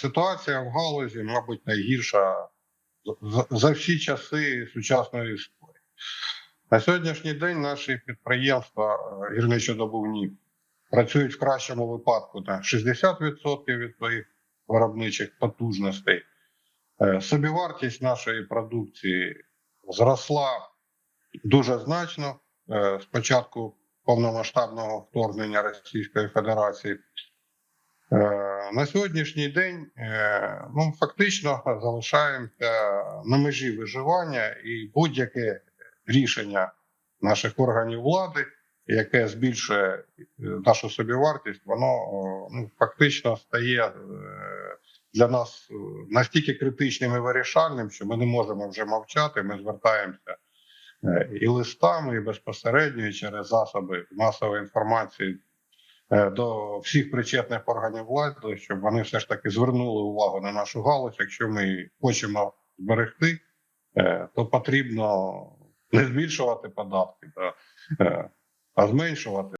Ситуація в галузі, мабуть, найгірша за- всі часи сучасної історії. На сьогоднішній день наші підприємства е, гірничодобувні працюють в кращому випадку на 60% від своїх виробничих потужностей. Е, Собівартість нашої продукції зросла дуже значно е, з початку повномасштабного вторгнення Російської Федерації. Е, На сьогоднішній день е, ну, фактично залишаємося на межі виживання і будь-яке рішення наших органів влади, яке збільшує е, нашу собівартість, воно ну, фактично стає для нас настільки критичним і вирішальним, що ми не можемо вже мовчати. Ми звертаємося і листами, і безпосередньо і через засоби масової інформації до всіх причетних органів влади, щоб вони все ж таки звернули увагу на нашу галузь. Якщо ми хочемо зберегти, е, то потрібно не збільшувати податки, е, а зменшувати.